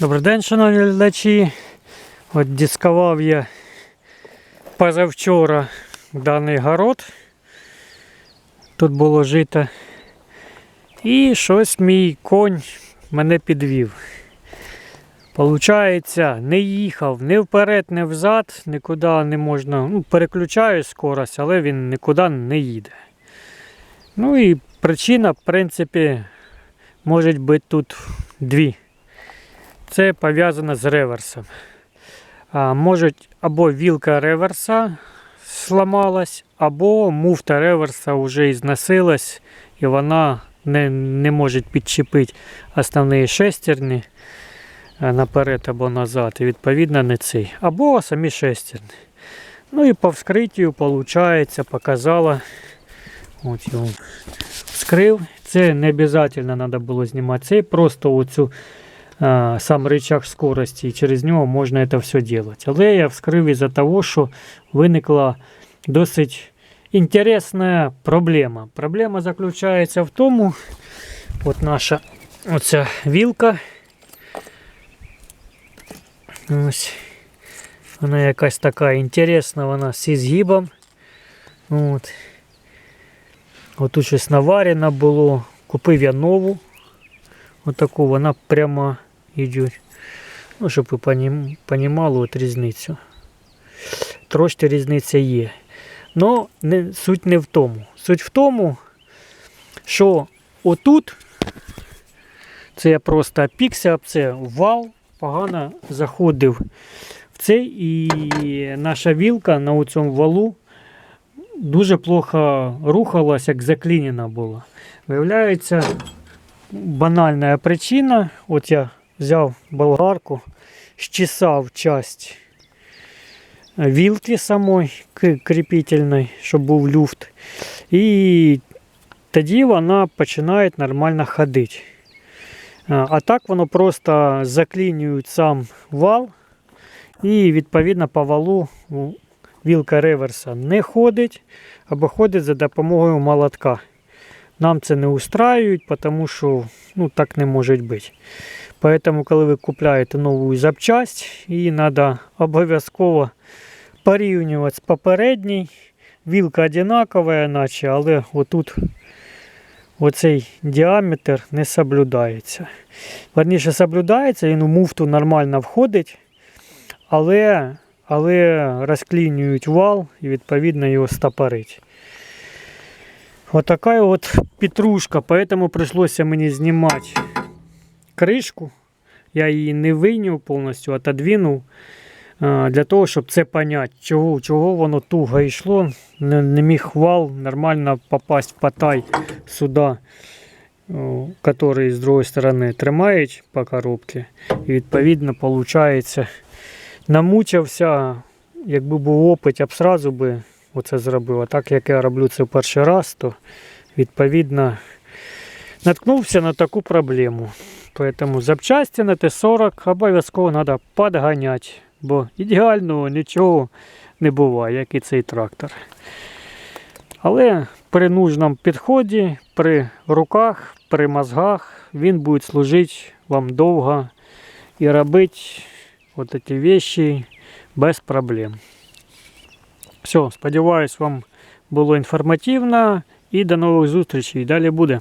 Добрий день, шановні глядачі. От дискував я позавчора даний город. Тут було жито. І щось мій конь мене підвів. Получається, не їхав ні вперед, ні взад, нікуди не можна. Ну, переключаю скорость, але він нікуди не їде. Ну і причина, в принципі, може бути тут дві. Це пов'язано з реверсом. А, або вілка реверса сламалась, або муфта реверса вже ізносилась і вона не, не може підчепити основні шестерні наперед або назад. І відповідно не цей. Або самі шестерні. Ну і по вскриттю, виходить, показала. От його вскрив. Це не обов'язково треба було знімати. Це просто оцю сам рычаг скорості, і через нього можна це все робити. Але я вскрив із-за того, що виникла досить інтересна проблема. Проблема заключається в тому, от наша оця вілка. Ось. Вона якась така інтересна, вона зі згибом. От. От тут щось наварено було. Купив я нову. Отаку вона прямо йде. Ну, щоб ви понімали от різницю. Трошки різниця є. Но не, суть не в тому. Суть в тому, що отут, це я просто опікся об це вал, погано заходив в цей, і наша вілка на цьому валу дуже плохо рухалась, як заклінена була. Виявляється, банальна причина. От я взяв болгарку, щесав часть вілки самої кріпительної, щоб був люфт. І тоді вона починає нормально ходити. А а так воно просто заклінює сам вал, і відповідно по валу вілка реверса не ходить, або ходить за допомогою молотка. Нам це не устраюють, тому що ну, так не може бути. Поэтому, коли ви купляєте нову запчасть, її треба обов'язково порівнювати з попередній. Вілка одинакова, наче, але отут оцей діаметр не соблюдається. Верніше соблюдається, він у муфту нормально входить, але, але розклінюють вал і відповідно його стопорить. Отака от петрушка, поэтому прийшлося мені знімати кришку. Я її не вийняв повністю, отодвинув. Для того, щоб це поняти, чого, чого воно туго йшло. Не, не міг вал нормально попасть в потай сюди, який з другої сторони тримають по коробці. І відповідно, виходить, намучився, якби був опит, я б сразу би оце зробив. А так як я роблю це перший раз, то відповідно наткнувся на таку проблему. Поэтому запчасті на Т-40 обов'язково треба підганяти, бо ідеального нічого не буває, як і цей трактор. Але при нужному підході, при руках, при мозгах він буде служити вам довго і робити от ці вещи без проблем. Все, сподіваюсь, вам було інформативно і до нових зустрічей. Далі буде.